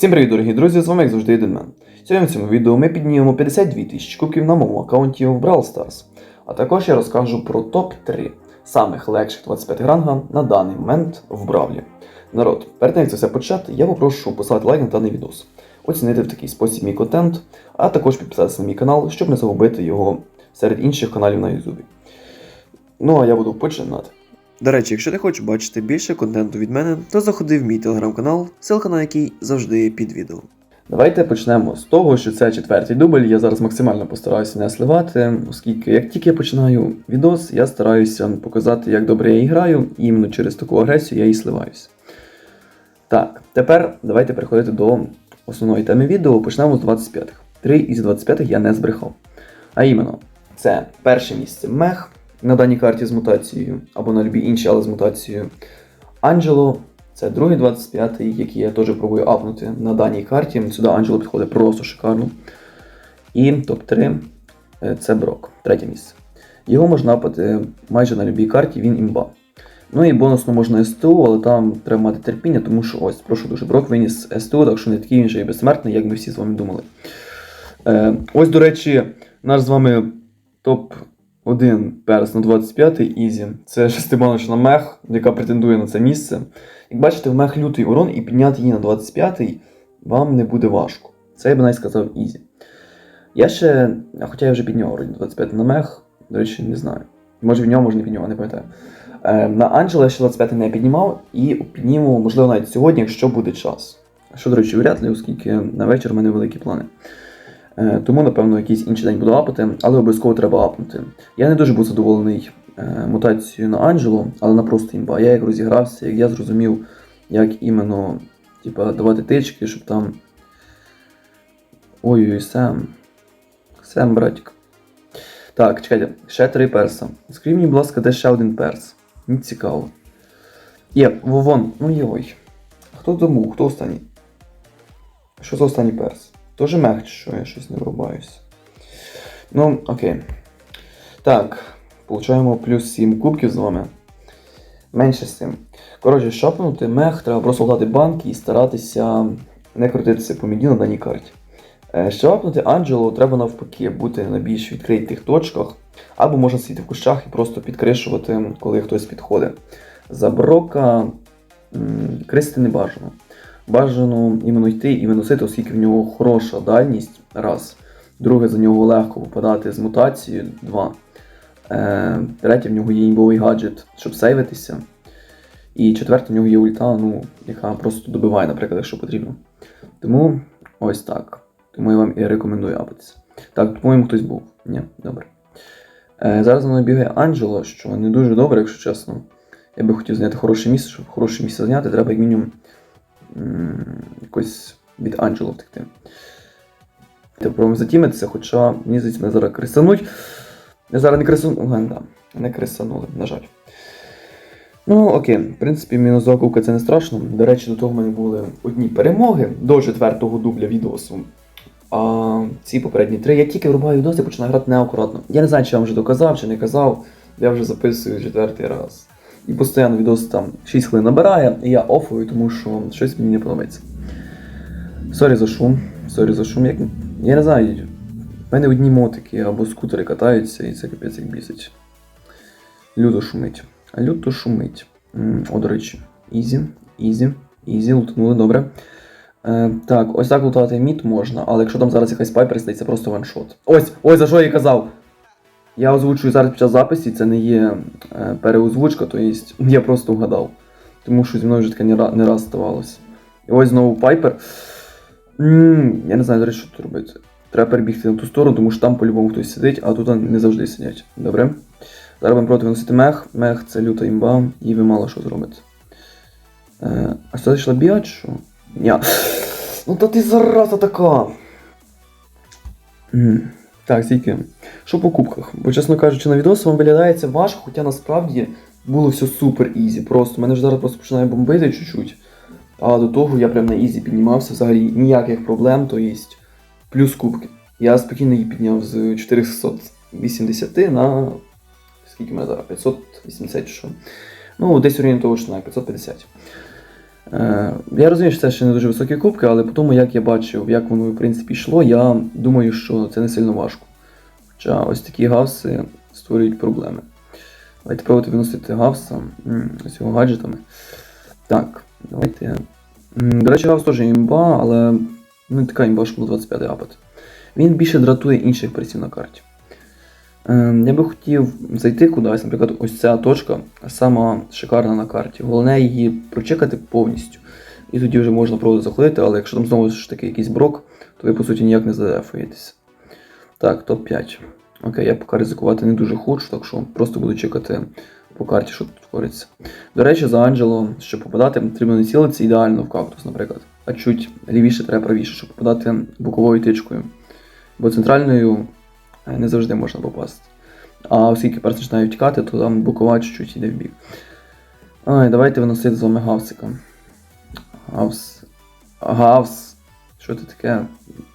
Всім привіт, дорогі друзі! З вами як завжди Єдинмен. Сьогодні в цьому відео ми піднімемо 52 тисячі кубків на моєму аккаунті в Brawl Stars. А також я розкажу про топ-3 самих легших 25 ранга на даний момент в Бравлі. Народ, перед тим як це все почати, я попрошу поставити лайк на даний відос, оцінити в такий спосіб мій контент, а також підписатися на мій канал, щоб не загубити його серед інших каналів на Ютубі. Ну а я буду починати. До речі, якщо ти хочеш бачити більше контенту від мене, то заходи в мій телеграм-канал, ссылка на який завжди під відео. Давайте почнемо з того, що це четвертий дубль. Я зараз максимально постараюся не сливати, оскільки як тільки я починаю відос, я стараюся показати, як добре я і граю, і іменно через таку агресію я і сливаюся. Так, тепер давайте переходити до основної теми відео. Почнемо з 25-х. Три із 25-х я не збрехав. А іменно, це перше місце мех на даній карті з мутацією, або на любій іншій, але з мутацією. Анджело це другий 25-й, який я теж пробую апнути на даній карті. Сюди Анджело підходить просто шикарно. І топ-3 е, це Брок, третє місце. Його можна апати майже на любій карті, він імба. Ну і бонусно можна СТУ, але там треба мати терпіння, тому що ось, прошу дуже, Брок виніс СТУ, так що не такий він же і безсмертний, як ми всі з вами думали. Е, ось, до речі, наш з вами топ-1 перс на 25-й Ізі. Це шестибаночна мех, яка претендує на це місце. Як бачите, в мех лютий урон і підняти її на 25-й вам не буде важко. Це я би навіть сказав Ізі. Я ще, хоча я вже підняв вроді 25 на мех, до речі, не знаю. Може підняв, може не підняв, не пам'ятаю. Е, на Анджела я ще 25 не піднімав і підніму, можливо, навіть сьогодні, якщо буде час. Що, до речі, вряд ли, оскільки на вечір в мене великі плани. Е, Тому, напевно, якийсь інший день буду апати, але обов'язково треба апнути. Я не дуже був задоволений е, мутацією на Анджело, але на просто імба. Я як розігрався, як я зрозумів, як іменно типа, давати тички, щоб там. Ой-ой, Сем. Сем, братик. Так, чекайте, ще три перса. Скажіть мені, будь ласка, де ще один перс? Мені цікаво. Є, вон, ну йой. Хто тому? Хто останній? Що за останній перс? Тоже мех, що я щось не врубаюся. Ну, окей. Так, получаємо плюс 7 кубків з вами. Менше з цим. Коротше, шопнути мех, треба просто дати банки і старатися не крутитися по міді на даній карті. Е, Щоб апнути Анджело, треба навпаки бути на більш відкритих точках, або можна сидіти в кущах і просто підкришувати, коли хтось підходить. За брока кристи не бажано. Бажано іменно йти і виносити, оскільки в нього хороша дальність. Раз. Друге, за нього легко попадати з мутацією. Два. Е, третє, в нього є імбовий гаджет, щоб сейвитися. І четверте, в нього є ульта, ну, яка просто добиває, наприклад, якщо потрібно. Тому ось так. Тому я вам і рекомендую апатися. Так, по-моєму, хтось був. Ні, добре. Е, зараз за мною бігає Анджело, що не дуже добре, якщо чесно. Я би хотів зайняти хороше місце, щоб хороше місце зайняти, треба як мінімум якось від Анджело втекти. Попробуємо затімитися, хоча мені здається, мене зараз крисануть. Зараз не крисанули, да, не крисанули, на жаль. Ну, окей, в принципі, мінус закупка це не страшно. До речі, до того в мене були одні перемоги до четвертого дубля відосу. А ці попередні три, я тільки врубаю відос і починаю грати неакуратно. Я не знаю, чи я вам вже доказав, чи не казав. Я вже записую четвертий раз. І постійно відос там 6 хвилин набирає, і я офую, тому що щось мені не подобається. Сорі за шум, сорі за шум. Як... Я не знаю, в мене одні мотики або скутери катаються, і це капець як бісить. Люто шумить. Люто шумить. О, до речі, ізі, ізі, ізі, лутнули, добре. Е, так, ось так лутати мід можна, але якщо там зараз якась пайпер стоїть, це просто ваншот. Ось, ось за що я і казав. Я озвучую зараз під час записі, це не є е, переозвучка, то є, я просто вгадав. Тому що зі мною вже таке не, ра- не раз ставалося. І ось знову пайпер. я не знаю, до речі, що тут робити. Треба перебігти на ту сторону, тому що там по-любому хтось сидить, а тут не завжди сидять. Добре? Зараз будемо проти виносити мех. Мех це люта імба, і ви мало що зробите. Е, а що зайшла біат, що? Ні. Ну та ти зараза така. Так, стільки. Що по кубках? Бо, чесно кажучи, на відео вам виглядає це важко, хоча насправді було все супер ізі. Просто мене ж зараз просто починає бомбити чуть-чуть. А до того я прям на ізі піднімався, взагалі ніяких проблем, то є плюс кубки. Я спокійно її підняв з 480 на. Скільки мене зараз? 580 чи що? Ну, десь орієнтовно на 550. Е, я розумію, що це ще не дуже високі кубки, але по тому, як я бачив, як воно в принципі йшло, я думаю, що це не сильно важко. Хоча ось такі гавси створюють проблеми. Давайте пробувати виносити гавса з його гаджетами. Так, давайте. До речі, гавс теж імба, але ну, така імба, що було 25 апет. Він більше дратує інших персів на карті. Е, Я би хотів зайти кудись, наприклад, ось ця точка сама шикарна на карті. Головне її прочекати повністю. І тоді вже можна пробувати заходити, але якщо там знову ж таки якийсь брок, то ви по суті ніяк не задефаєтеся. Так, топ-5. Окей, я поки ризикувати не дуже хочу, так що просто буду чекати по карті, що тут твориться. До речі, за Анджело, щоб попадати, потрібно не цілитися ідеально в кактус, наприклад, а чуть лівіше треба правіше, щоб попадати боковою тичкою. Бо центральною не завжди можна попасти. А оскільки перс починає втікати, то там бокова чуть-чуть йде в бік. Ай, давайте виносити з вами гавсика. Гавс. Гавс. Що ти таке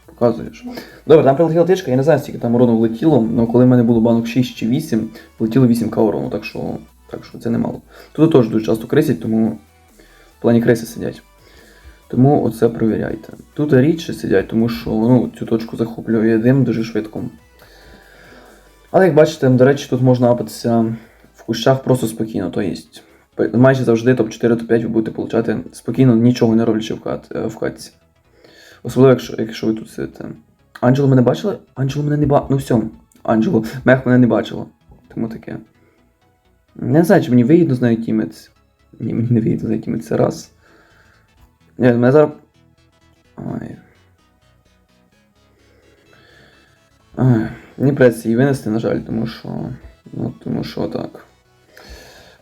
показуєш? Добре, там прилетіла тичка, я не знаю, скільки там урону влетіло, але коли в мене було банок 6 чи 8, влетіло 8к урону, так що, так що це немало. Тут теж дуже часто крисять, тому в плані криси сидять. Тому оце провіряйте. Тут рідше сидять, тому що ну, цю точку захоплює дим дуже швидко. Але як бачите, до речі, тут можна апатися в кущах просто спокійно. То є, майже завжди топ-4, топ-5 ви будете получати спокійно, нічого не роблячи в, кат, е, в катці. Особливо, якщо, якщо ви тут сидите. Анджело мене бачили? Анджело мене не бачило. Ну все, Анджело, мех мене не бачило. Тому таке. Не знаю, чи мені вигідно з нею тімець. Ні, мені не вигідно з нею тімець, це раз. Ні, мене зараз. Ой. Ай, Мені придеться її винести, на жаль, тому що. Ну, тому що так.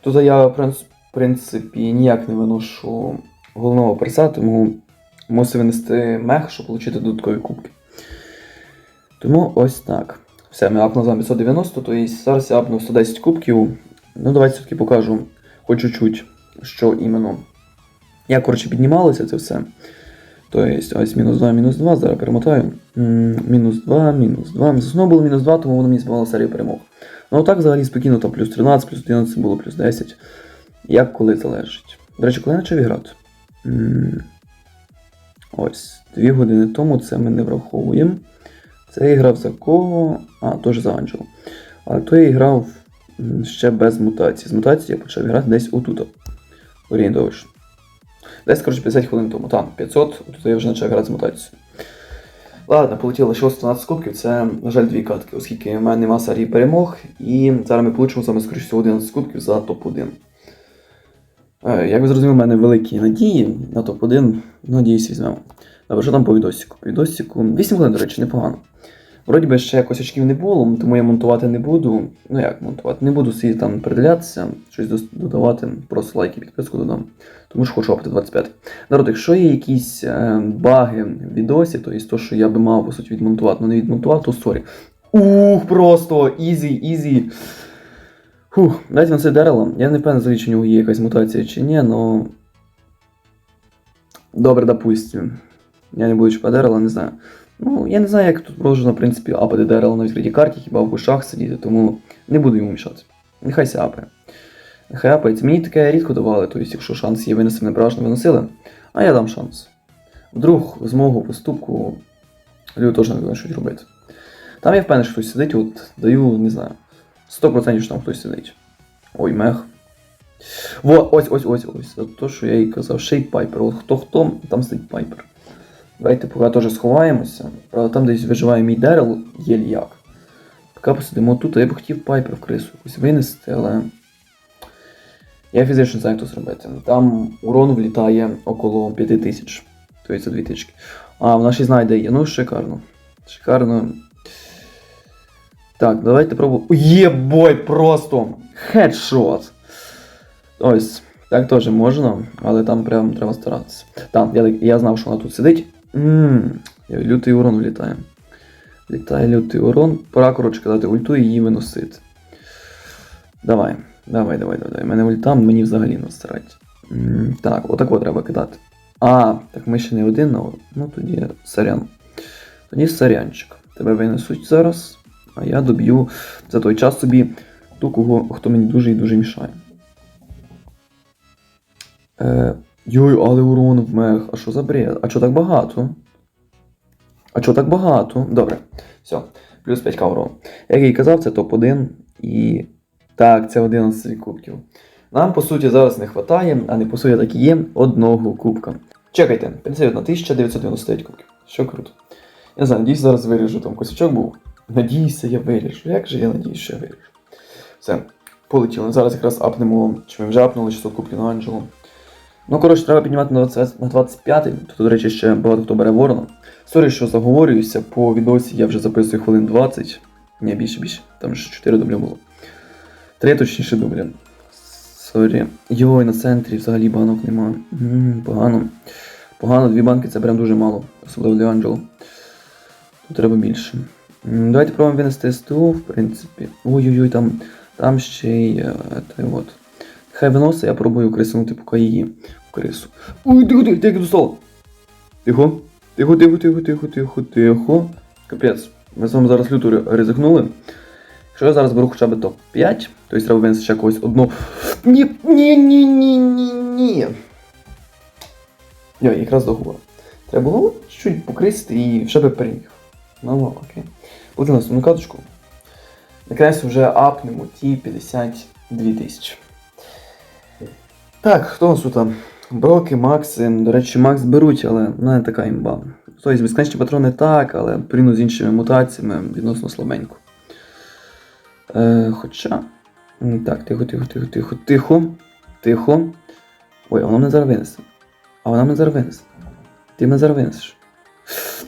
Тут я, в принципі, ніяк не виношу головного перса, тому мусив винести мех, щоб отримати додаткові кубки. Тому ось так. Все, ми апнули з вами 590, то зараз я апнув 110 кубків. Ну, давайте все-таки покажу хоч чуть-чуть, що іменно. Як, коротше, піднімалося це все. Тобто, ось мінус 2, мінус 2, зараз перемотаю. Мінус 2, мінус 2. Знову було мінус 2, тому воно мені збивало серію перемог. Ну так взагалі спокійно, там плюс 13, плюс 11 було плюс 10. Як коли залежить. До речі, коли я почав грати? Ось, 2 години тому це ми не враховуємо. Це я грав за кого? А, теж за Анджело. Але то я грав ще без мутації. З мутації я почав грати десь отут. Орієнтовно. Десь, коротше, 50 хвилин тому. Там, 500, тут я вже почав грати з мутацією. Ладно, полетіло лишилось 12 кубків, це, на жаль, дві катки, оскільки в мене нема серії перемог, і зараз ми получимо саме, скоріше всього, 11 кубків за топ-1. Е, Як ви зрозуміли, в мене великі надії на топ-1, надіюсь, візьмемо. Добре, що там по відосіку? Відосіку 8 хвилин, до речі, непогано. Вроді би ще якось очків не було, тому я монтувати не буду. Ну як монтувати? Не буду сидіти там приділятися, щось додавати, просто лайки, підписку додам. Тому що хочу опити 25. Народ, якщо є якісь е, баги в відосі, то є то, що я би мав по суті відмонтувати, але не відмонтував, то сорі. Ух, просто ізі, ізі. Фух, дайте на це дерево. Я не впевнений, чи у нього є якась мутація чи ні, но. Добре, допустим. Я не буду чіпати дерева, не знаю. Ну, я не знаю, як тут можна, в принципі, апати дерево на відкритій карті, хіба в кущах сидіти, тому не буду йому мішати. Нехай ся апає. Нехай. Мені таке рідко давали, тобто, якщо шанс є винести, мене переважно виносили, а я дам шанс. Вдруг з мого поступку люди теж не будуть щось робити. Там я впевнений, що хтось сидить, от даю, не знаю, 100% що там хтось сидить. Ой, мех. Во, ось, ось, ось, ось. Це то, що я їй казав, шейп пайпер. От хто хто, там сидить пайпер. Давайте поки теж сховаємося. Правда, там десь виживає мій дерел, єль як. Поки посидимо тут, а я б хотів пайпер в крису якусь винести, але. Я фізично знаю, як то зробити. Там урон влітає около 5000. Тобто це дві тички. А, в нашій знайде є. Ну, шикарно. Шикарно. Так, давайте пробуємо. Єбой, просто! Хедшот! Ось, так теж можна, але там прям треба старатися. Так, я, я знав, що вона тут сидить. Ммм, лютий урон влітає. Літає лютий урон. Пора, коротше, казати ульту і її виносити. Давай, давай, давай, давай. У мене ульта, мені взагалі насрать. Так, отако треба кидати. А, так ми ще не один один. Ну тоді сорян. Тоді сорянчик. Тебе винесуть зараз, а я доб'ю за той час собі ту, кого, хто мені дуже і дуже мішає. Е, Йой, але урон в мех. А що за бред? А чо так багато? А чо так багато? Добре. Все. Плюс 5к урон. Як я і казав, це топ-1. І. Так, це 11 кубків. Нам, по суті, зараз не вистачає, а не по суті так і є, одного кубка. Чекайте, 51 999 кубків. Що круто. Я не знаю, надіюсь, зараз виріжу там косячок був. Надіюся, я виріжу. Як же я надіюсь, що я виріжу? Все, полетіли. Зараз якраз апнемо, чи ми вже апнули 600 кубків на Анджелу. Ну, коротше, треба піднімати на 20 на 25 Тут, до речі, ще багато хто бере ворона. Сорі, що заговорююся, по відосі я вже записую хвилин 20. Ні, більше, більше. Там ж 4 дубля було. 3 точніше дубля. Сорі. Йой, на центрі взагалі банок нема. м погано. Погано, дві банки це прям дуже мало, особливо для Анджело. Тут треба більше. Давайте пробуємо винести СТО, в принципі. Ой-ой-ой, там, там ще й. е, от. Хай виносить, я пробую крисанути поки її в крису. Ой, тихо, тихо, тихо, до стола. Тихо. Тихо, тихо, тихо, тихо, тихо, тихо. Капець. Ми з вами зараз люто ризикнули. Якщо я зараз беру хоча б топ-5, то треба винести ще когось одну. Ні, ні, ні, ні, ні, ні. Йой, якраз договор. Треба було чуть-чуть покристи і вже би переміг. Ну, окей. Буде наступну каточку. Якраз вже апнемо ті 52 тисячі. Так, хто у нас тут? Броки, Макси. До речі, Макс беруть, але не така імба. Тобто безконечні патрони так, але порівняно з іншими мутаціями відносно слабенько. Е, хоча. Так, тихо, тихо, тихо, тихо, тихо. Тихо. Ой, а вона мене зараз винесе. А вона мене зараз винесе. Ти мене зараз винесеш.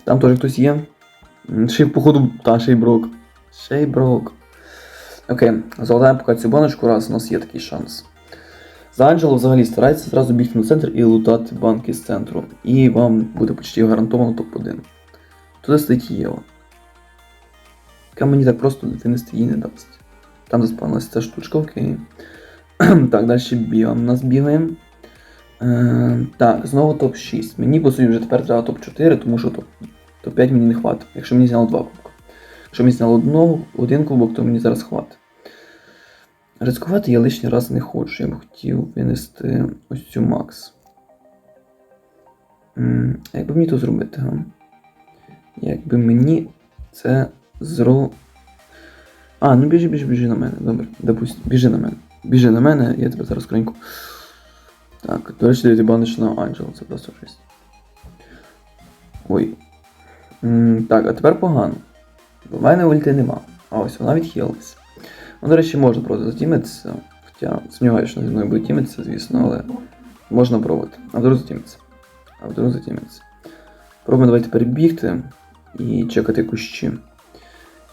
Там теж хтось є. М, Ще й, походу, та, ще й брок. Ще й брок. Окей, золотаємо поки цю баночку, раз у нас є такий шанс. За Анджело взагалі старайтеся зразу бігти на центр і лутати банки з центру. І вам буде почти гарантовано топ-1. Туди стоїть Єва. Яка мені так просто винести її не дасть. Там заспавнилася ця штучка, окей. так, далі бігаємо. Нас бігаємо. Е, так, знову топ-6. Мені, по суті, вже тепер треба топ-4, тому що топ- топ-5 мені не хватить. Якщо мені зняло два кубка. Якщо мені зняло одного, один кубок, то мені зараз хватить. Ризикувати я лишній раз не хочу. Я б хотів винести ось цю Макс. Як би мені то зробити? Якби мені це зро. А, ну біжи, біжи, біжи на мене. Добре, допустим, біжи на мене. Біжи на мене, я тебе зараз скриньку. Так, до речі, дивіться баниш на Анджело, це просто жесть. Ой. М, так, а тепер погано. Бо в мене ульти нема. А ось вона відхилилась. Ну, до речі, можна просто затімитися. Хоча сумніваюся, що зі мною буде тімитися, звісно, але можна пробувати. А вдруг затімиться. А вдруг затімиться. Пробуємо давайте перебігти і чекати кущі.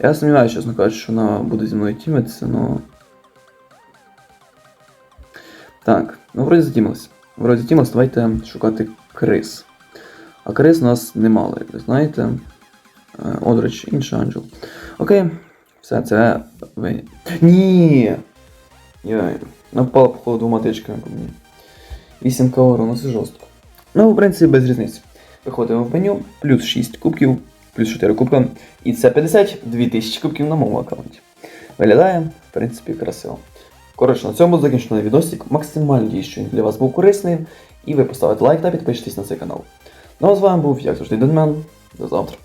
Я сумніваюся, чесно кажучи, що вона буде зі мною тімитися, но. Так, ну вроді затімилась. Вроді затімилась, давайте шукати крис. А крис у нас немало, як ви знаєте. Е, О, до інший анджел. Окей, все, це ви. Ні! Йой, напала походу двома тичками по мені. 8 каору, ну це жорстко. Ну, в принципі, без різниці. Виходимо в меню, плюс 6 кубків, плюс 4 кубка. І це 52 тисячі кубків на моєму аккаунті. Виглядає, в принципі, красиво. Коротше, на цьому закінчено відосик. Максимально дію, що він для вас був корисним. І ви поставите лайк та підпишитесь на цей канал. Ну а з вами був, як завжди, Денмен. До завтра.